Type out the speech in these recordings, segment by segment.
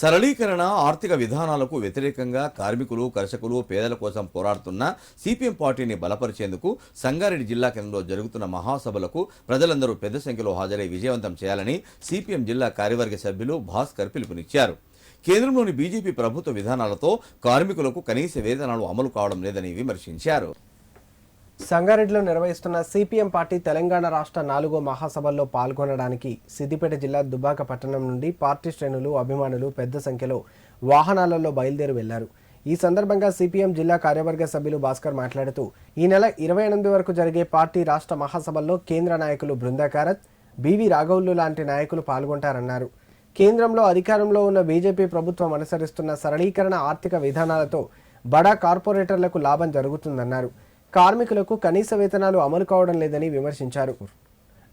సరళీకరణ ఆర్థిక విధానాలకు వ్యతిరేకంగా కార్మికులు కర్షకులు పేదల కోసం పోరాడుతున్న సిపిఎం పార్టీని బలపరిచేందుకు సంగారెడ్డి జిల్లా కేంద్రంలో జరుగుతున్న మహాసభలకు ప్రజలందరూ పెద్ద సంఖ్యలో హాజరై విజయవంతం చేయాలని సిపిఎం జిల్లా కార్యవర్గ సభ్యులు భాస్కర్ పిలుపునిచ్చారు. కేంద్రంలోని బీజేపీ ప్రభుత్వ విధానాలతో కార్మికులకు కనీస వేతనాలు అమలు కావడం లేదని విమర్శించారు. సంగారెడ్డిలో నిర్వహిస్తున్న సిపిఎం పార్టీ తెలంగాణ రాష్ట్ర నాలుగో మహాసభల్లో పాల్గొనడానికి సిద్దిపేట జిల్లా దుబాక పట్టణం నుండి పార్టీ శ్రేణులు అభిమానులు పెద్ద సంఖ్యలో వాహనాలలో బయలుదేరి వెళ్ళారు. ఈ సందర్భంగా సిపిఎం జిల్లా కార్యవర్గ సభ్యులు భాస్కర్ మాట్లాడుతూ ఈ నెల ఇరవై ఎనిమిది వరకు జరిగే పార్టీ రాష్ట్ర మహాసభల్లో కేంద్ర నాయకులు బృందాకారత్ బివి రాఘవులు లాంటి నాయకులు పాల్గొంటారన్నారు. కేంద్రంలో అధికారంలో ఉన్న బీజేపీ ప్రభుత్వం అనుసరిస్తున్న సరళీకరణ ఆర్థిక విధానాలతో బడా కార్పొరేటర్లకు లాభం జరుగుతుందన్నారు. కార్మికులకు కనీస వేతనాలు అమలు కావడం లేదని విమర్శించారు.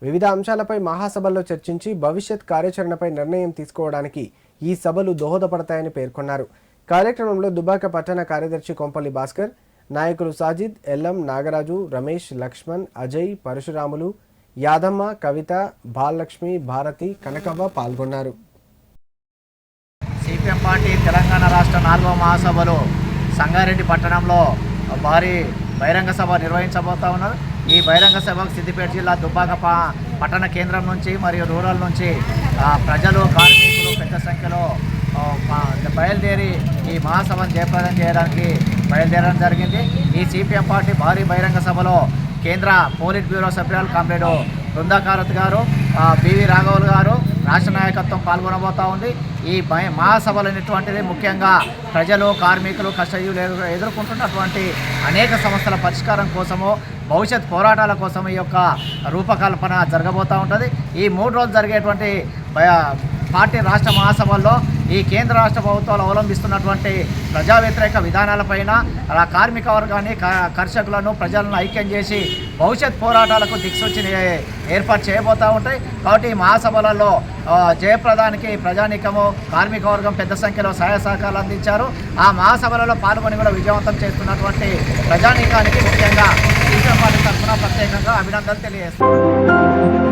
వివిధ అంశాలపై మహాసభల్లో చర్చించి భవిష్యత్ కార్యాచరణపై నిర్ణయం తీసుకోవడానికి ఈ సభలు దోహదపడతాయని పేర్కొన్నారు. కార్యక్రమంలో దుబాక పట్టణ కార్యదర్శి కొంపల్లి భాస్కర్ నాయకులు సాజిద్ ఎల్లం నాగరాజు రమేష్ లక్ష్మణ్ అజయ్ పరశురాములు యాదమ్మ కవిత బాలలక్ష్మి భారతి కనకవ్వ పాల్గొన్నారు. సిపిఎం పార్టీ తెలంగాణ రాష్ట్ర నాలుగవ మహాసభలో సంగారెడ్డి పట్టణంలో భారీ బహిరంగ సభ నిర్వహించబోతా ఉన్నారు ఈ బహిరంగ సభకు సిద్దిపేట జిల్లా దుబ్బాక ప- పట్టణ కేంద్రం నుంచి మరియు రూరల్ నుంచి ప్రజలు కార్మికులు పెద్ద సంఖ్యలో బయలుదేరి ఈ మహాసభను జయప్రదం చేయడానికి బయలుదేరడం జరిగింది. ఈ సిపిఎం పార్టీ భారీ బహిరంగ సభలో కేంద్ర పోలిట్ బ్యూరో సభ్యురాలు కామ్రేడు బృందాకారత్ గారు బివి రాఘవులు గారు రాష్ట్ర నాయకత్వం పాల్గొనబోతా ఉంది. ఈ భయ- మహాసభలు అనేటువంటిది ముఖ్యంగా ప్రజలు కార్మికులు కష్టజీవులు ఎదుర్కొంటున్నటువంటి అనేక సమస్యల పరిష్కారం కోసము భవిష్యత్ పోరాటాల కోసం ఈ యొక్క రూపకల్పన జరగబోతూ ఉంటుంది. ఈ మూడు రోజులు జరిగేటువంటి భయ- పార్టీ రాష్ట్ర మహాసభల్లో ఈ కేంద్ర రాష్ట్ర ప్రభుత్వాలు అవలంబిస్తున్నటువంటి ప్రజా వ్యతిరేక విధానాలపైన అలా కార్మిక వర్గాన్ని క- కర్షకులను ప్రజలను ఐక్యం చేసి భవిష్యత్ పోరాటాలకు దిక్సూచి ఏర్పాటు చేయబోతూ ఉంటాయి. కాబట్టి ఈ మహాసభలలో జయప్రదానికి ప్రజానీకము కార్మిక వర్గం పెద్ద సంఖ్యలో సహాయ సహకారాలు అందించారు. ఆ మహాసభలలో పాల్గొని కూడా విజయవంతం చేస్తున్నటువంటి ప్రజానీకానికి ముఖ్యంగా టీచర్ పార్టీ తరఫున ప్రత్యేకంగా అభినందనలు తెలియజేస్తారు